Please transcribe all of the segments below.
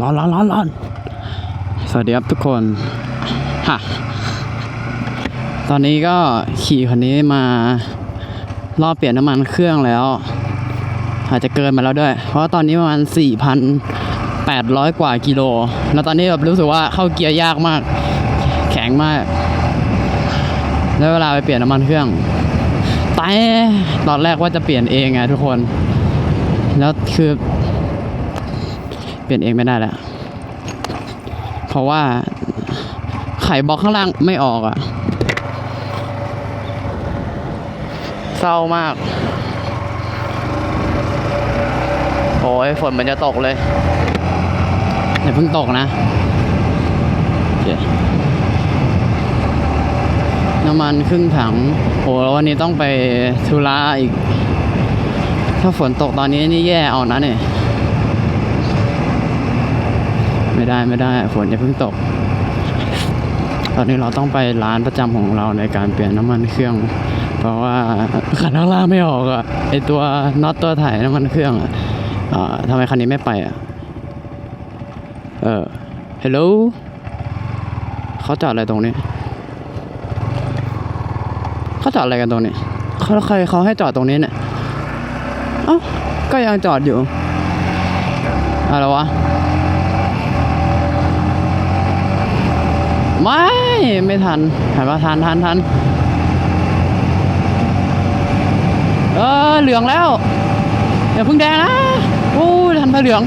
ร้อนร้อนร้อนร้อนสวัสดีครับทุกคนฮะตอนนี้ก็ขี่คันนี้มารอบเปลี่ยนน้ำมันเครื่องแล้ว อาจจะเกินมาแล้วด้วย เพราะตอนนี้ประมาณ 4,800 กว่ากิโล แล้วตอนนี้แบบรู้สึกว่าเข้าเกียร์ยากมาก แข็งมาก แล้วเวลาไปเปลี่ยนน้ำมันเครื่องแต่ตอนแรกว่าจะเปลี่ยนเองไงทุกคน แล้วคือ เปลี่ยนเองไม่ได้แล้วเพราะว่าไขบล็อกข้างล่างไม่ออกอะ่ะ เศร้ามาก โอ้ยฝนมันจะตกเลยอย่าเพิ่งตกนะน้ำมันครึ่งถังโอ้แล้ววันนี้ต้องไปธุระอีก ถ้าฝนตกตอนนี้นี่แย่เอานะเนี่ย ไม่ได้ไม่ได้ฝนจะเพิ่งตก ตอนนี้เราต้องไปร้านประจำของเราในการเปลี่ยนน้ำมันเครื่อง เพราะว่าขันข้างล่างไม่ออกอะไอตัวน็อตตัวถ่ายน้ำมันเครื่องอะอ่าทำไมคันนี้ไม่ไปอะเออ hello เขาจอดอะไรตรงนี้เขาจอดอะไรกันตรงนี้เขาใครเขาให้จอดตรงนี้เนี่ยเอ้าก็ยังจอดอยู่อะไรวะ ไม่ ไม่ทันหันมาทันทันทันเออเหลืองแล้วอย่าเพิ่งแดงนะโอ้ยทันไฟเหลือง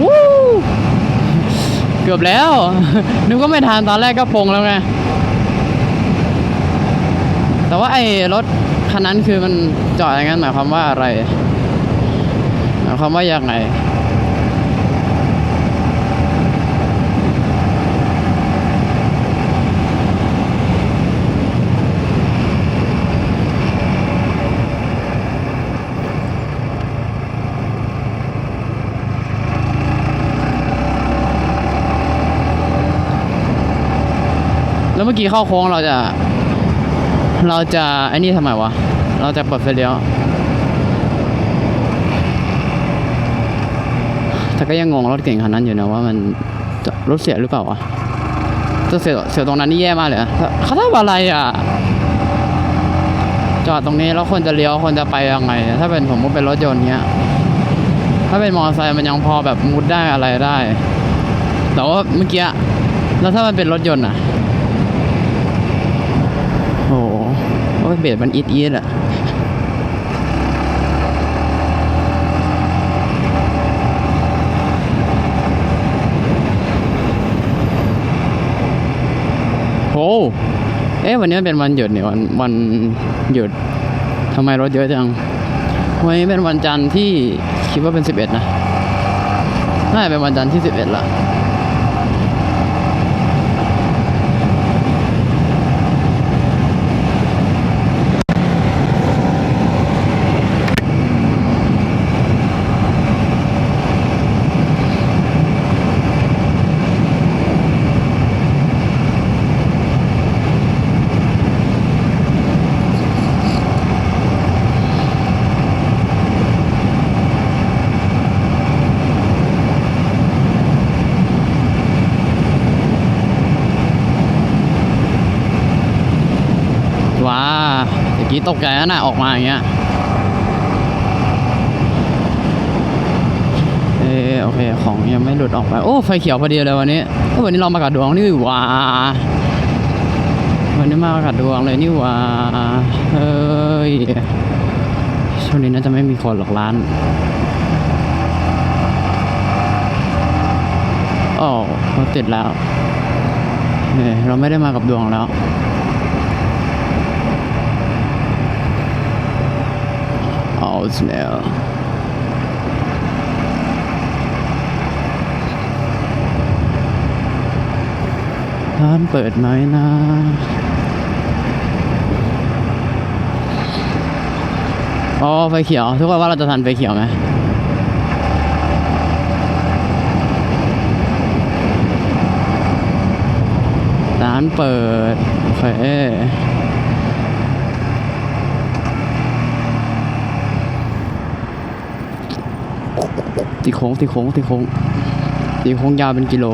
วู้เกือบแล้วนึกว่าไม่ทันตอนแรกก็ปงแล้วไงแต่ว่าไอ้รถคันนั้นคือมันจอดอย่างนั้นหมายความว่าอะไรหมายความว่ายังไง แล้วเมื่อกี้เข้าโค้งเราจะ เราจะไอ้นี่ทำไมวะ เราจะเปิดไฟเลี้ยวแต่ก็ยังงงรถเก่งคันนั้นอยู่นะว่ามันรถเสียหรือเปล่าวะจะเสียเสียตรงนั้นนี่แย่มากเลยอะเขาทำอะไรอะ จอดตรงนี้แล้วคนจะเลี้ยวคนจะไปยังไง ถ้าเป็นผมก็เป็นรถยนต์เงี้ย ถ้าเป็นมอเตอร์ไซค์มันยังพอแบบมุดได้อะไรได้ แต่ว่าเมื่อกี้แล้วถ้ามันเป็นรถยนต์อะ โอ้โหโอ้ ยเบสมันอีดอีดอะโอ้เอ๊ะวันนี้เป็นวันหยุดเนี่ยวันวันหยุดทำไมรถเยอะจังวันนี้เป็นวันจันทร์ที่คิดว่าเป็นสิบเอ็ดนะน่าจะเป็นวันจันทร์ที่สิบเอ็ดละ ว้าเมื่อ กี้ตกใจแล้วนะออกมาอย่างเงี้ยเออโอเคของยังไม่หลุดออกไป โอ้ไฟเขียวพอดีเลยวันนี้วันนี้เรามากับดวงนี่ว่าวันนี้มากับดวงเลยนี่ว่าเฮ้ยช่วงนี้น่าจะไม่มีคนหรอกร้านโอ้เราติดแล้วเนี่ยเราไม่ได้มากับดวงแล้ว Oh, snap. ร้านเปิดไหมนะอ๋อไฟเขียว ทุกคนว่าเราจะทันไฟเขียวไหมร้านเปิดโอเค ตีโค้งตีโค้งตีโค้งตีโค้งยาวเป็นกิโล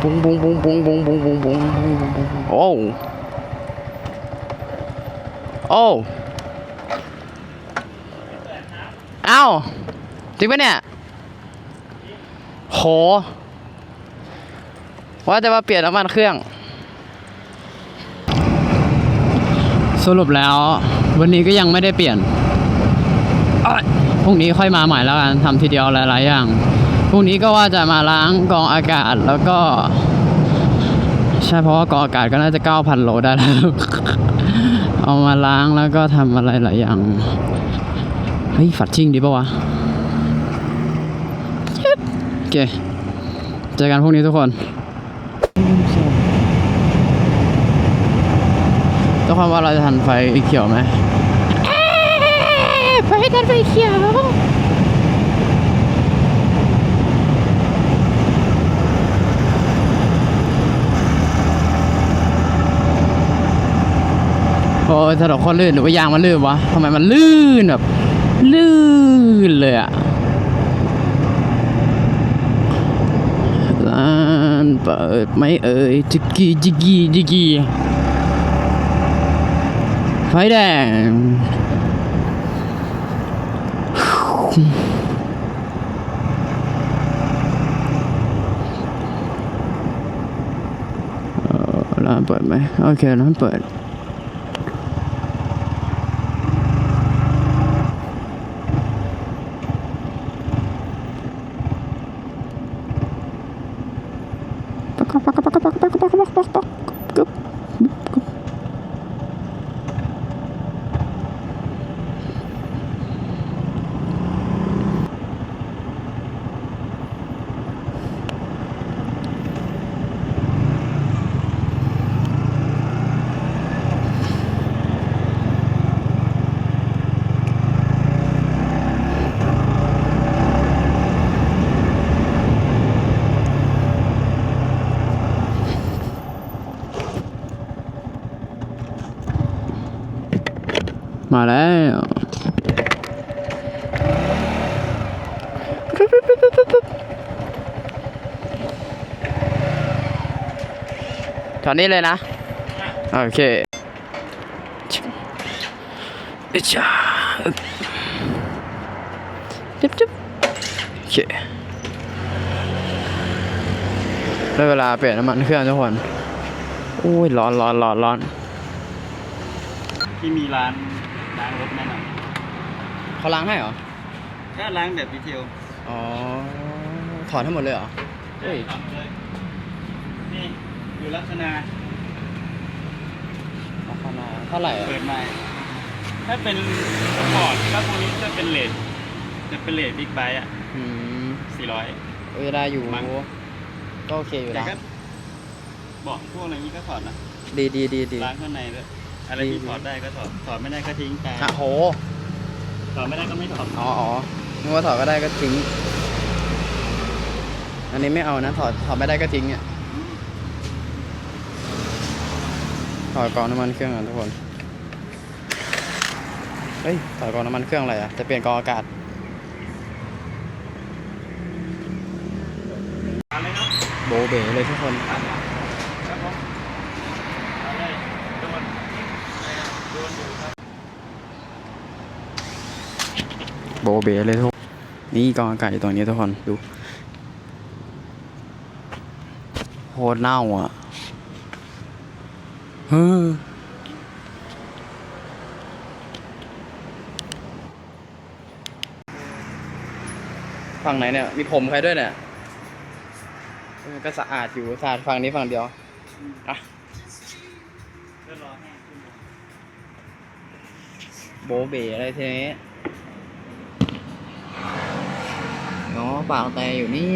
ปุ้งปุ้งปุ้งปุ้งปุ้งปุ้งปุ้งปุ้งปุ้งปุ้งปุ้งปุ้งโอ้โอ้เอ้าจริงปะเนี่ยโหว่าจะมาเปลี่ยนน้ำมันเครื่อง สรุปแล้ววันนี้ก็ยังไม่ได้เปลี่ยนพรุ่งนี้ค่อยมาใหม่แล้วกันทำทีเดียวหลาย ๆ อย่างพรุ่งนี้ก็ว่าจะมาล้างกองอากาศแล้วก็ ใช่เพราะว่ากองอากาศก็น่าจะ 9,000 โลได้แล้ว เอามาล้างแล้วก็ทำอะไรหลายอย่าง เฮ้ย ฝัดชิ่งดีปะวะโอเค เจอกันพรุ่งนี้ทุกคน ทุกคนว่าเราจะทันไฟเขียวไหมไฟทันไฟเขียวโอ้ยถนนคนลื่นหรือว่ายางมันลื่นวะทำไมมันลื่นแบบ ลื่นเลยอะร้านเปิดไม่เอ่ยจิกกี้จิกกี้จิกกี้ phải đà nó เปิดไหมโอเคน้ำเปิด ตอนนี้เลยนะ โอเคอิจฉาจิ๊บจิ๊บโอเคได้เวลาเปลี่ยนน้ำมันเครื่องทุกคนโอ้ยร้อนร้อนร้อนร้อนที่มีร้านล้างรถแนะนเขาล้างให้เหรอำก็ล้างแบบดีเทล อ๋อ ถอนทั้งหมดเลยเหรอเฮ้ยทำเลยนี่อยู่ลักษณะราคานาเท่าไหร่อะเปิดใหม่ ถ้าเป็นสปอร์ตก็พวกนี้จะเป็นเลทจะเป็นเลทบิ๊กไบค์อะอืม400เวลาอยู่มั้ง ก็โอเคอยู่แต่นะก็บอกพวกอะไรนี้ก็ถอดนะดีดีดีดีล้างข้างในด้วยอะไรดีที่ดีถอดได้ก็ถอดถอดไม่ได้ก็ทิ้งไปฮะโหถอดไม่ได้ก็ไม่ถอด อ๋ออ๋อ นึกว่าถอดก็ได้ก็ทิ้ง อันนี้ไม่เอานะ ถอดถอดไม่ได้ก็ทิ้งเนี่ยถอดกองน้ำมันเครื่องก่อนทุกคน เฮ้ยถอดกองน้ำมันเครื่องอะไรอะ จะเปลี่ยนกองอากาศโบเบเลยทุกคนครับเอาเลยโดนโดนอยู่ครับโบเบเลยทุก นี่กองอากาศอยู่ตรงนี้ทุกคนดูโคตรเน่าอะเฮ้อฝั่งไหนเนี่ย มีผมใครด้วยเนี่ยก็สะอาดอยู่สะอาดฝั่งนี้ฝั่งเดียวอะโบเบอะไรทีนี้ อ๋อปากแต่อยู่นี่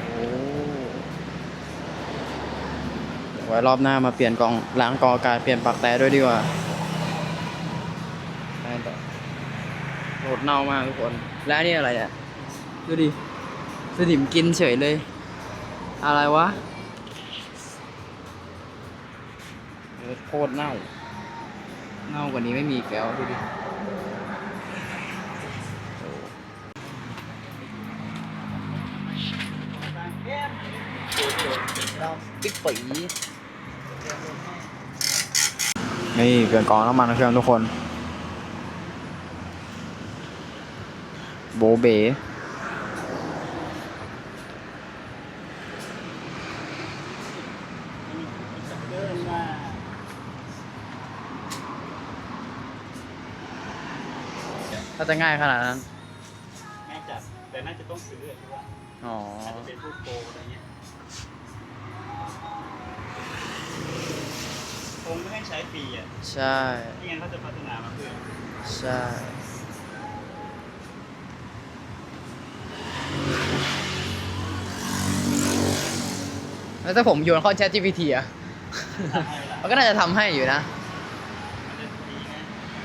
โอ้ไว้รอบหน้ามาเปลี่ยนกองล้างกองอากาศเปลี่ยนปากแต่ด้วยดีกว่าโหดเน่ามากทุกคน และนี่อะไรเนี่ยดูดิสนิมกินเฉยเลย อะไรวะโคตรเน่า เน่ากว่านี้ไม่มีอีกแล้วดูดิปิ๊กปีนี่เกินกองน้ำมันเครื่องทุกคน โบเบ เดินมา ถ้าจะง่ายขนาดนั้น ง่ายจัดแต่น่าจะต้องซื้ออะที่ว่าอ๋อ อาจจะเป็นพวกโปรอะไรเงี้ยคงไม่ให้ใช้ฟรีอะใช่ ไม่งั้นเขาจะพัฒนามาเพื่อใช่ แล้วถ้าผมโยนเข้า Chat GPT อะ ทำให้ละมันก็น่าจะทำให้อยู่นะ มันจะดีไง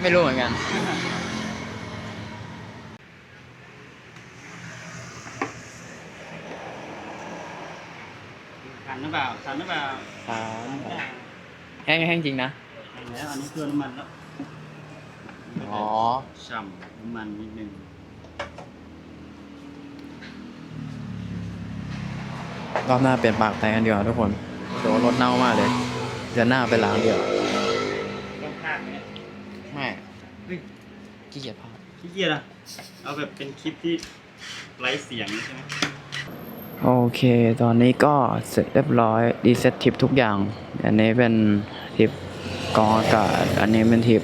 ไม่รู้เหมือนกันทันหรือ เปล่าทันหรือเปล่าครับทันหรือเปล่าแห้งแห้งจริงนะทันแล้วอันนี้เพื่อน้ำมันแล้วอ๋อฉ่ำน้ำมันนิดนึงรอบหน้าเปลี่ยนปากแต่งกันดีกว่าทุกคนเดี๋ยวรถเน่ามากเลยเดือนหน้าไปล้างเดียวต้องพากไหมไม่เฮ้ยขี้เกียจพาขี้เกียจอะเอาแบบเป็นคลิปที่ไร้เสียงใช่ไหม โอเค ตอนนี้ก็เสร็จเรียบร้อยดีเซ็ตทิปทุกอย่าง อันนี้เป็นทิปกองอากาศ อันนี้เป็นทิป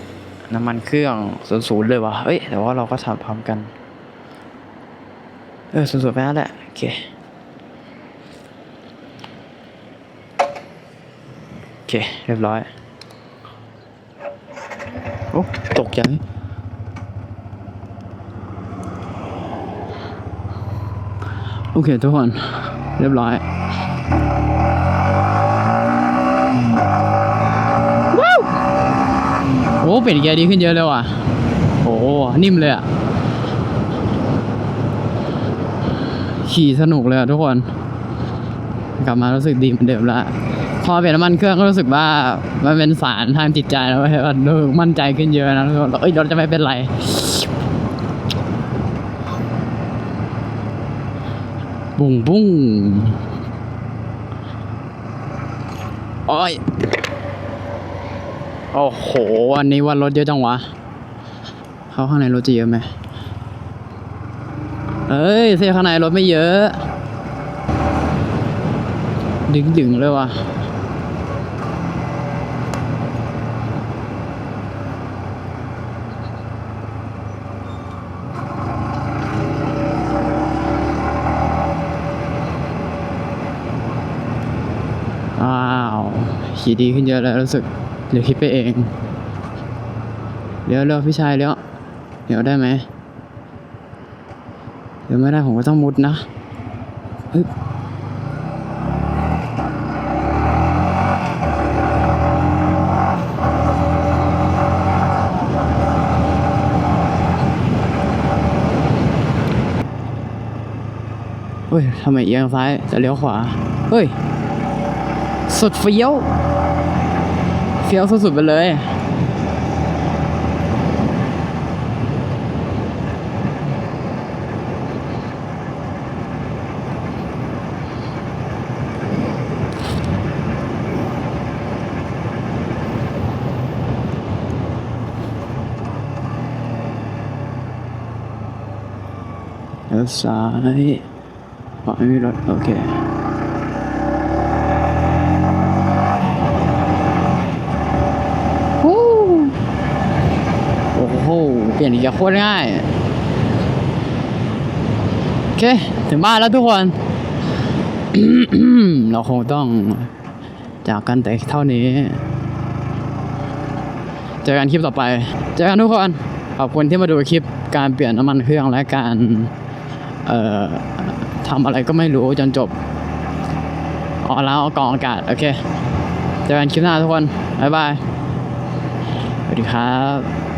น้ำมันเครื่องศูนย์ศูนย์เลยวะเอ้ย แต่ว่าเราก็ทำพร้อมกัน เออศูนย์ศูนย์ไปแล้วแหละ โอเคโอเค เรียบร้อย โอ้ ตกใจ โอเคทุกคนเรียบร้อยว้าวโอ้เปลี่ยนเกียร์ดีขึ้นเยอะเลยว่ะโอ้นิ่มเลยอะขี่สนุกเลยอะทุกคน กลับมารู้สึกดีเหมือนเดิมล้วพอเปลี่ยนน้ำมันเครื่องก็รู้สึกว่ามันเป็นสารทางจิตใจแล้วว่ารู้สึกมั่นใจขึ้นเยอะนะทุกคนเอ้ยเราจะไม่เป็นไร บุ้งบุ้งโอ้ยโอ้โห อันนี้ว่ารถเยอะจังวะ เขาข้างในรถจะเยอะไหมเอ้ยเสียข้างในรถไม่เยอะ ดึงดึงๆเลยว่ะาว ขี่ดีขึ้นเยอะแล้วรู้สึกเดี๋ยวคิดไปเองเดี๋ยวเร็วพี่ชายเดี๋ยวเดี๋ยวได้ไหมเดี๋ยวไม่ได้ผมก็ต้องมุดนะอึ๊บเฮ้ย ทำไมเอียงซ้าย จะเลี้ยวขวา เฮ้ย สุดเฟี้ยว ฟี้ยวสุดๆไปเลยแล้วซ้ายอ๋อไม่มีรถโอเค โอ้โอ้โห เป ลี่ยนเกียร์โคตรง่าย โอเค ถึงบ้านแล้วทุกคน เราคงต้องจากกันแต่เท่านี้ เจอกันคลิปต่อไป เจอกันทุกคน ขอบคุณที่มาดูคลิปการเปลี่ยนน้ำมันเครื่องและการเอ่อทำอะไรก็ไม่รู้จนจบอ๋อแล้วกองอากาศ โอเค เจอกันคลิปหน้าทุกคน บ๊ายบาย สวัสดีครับ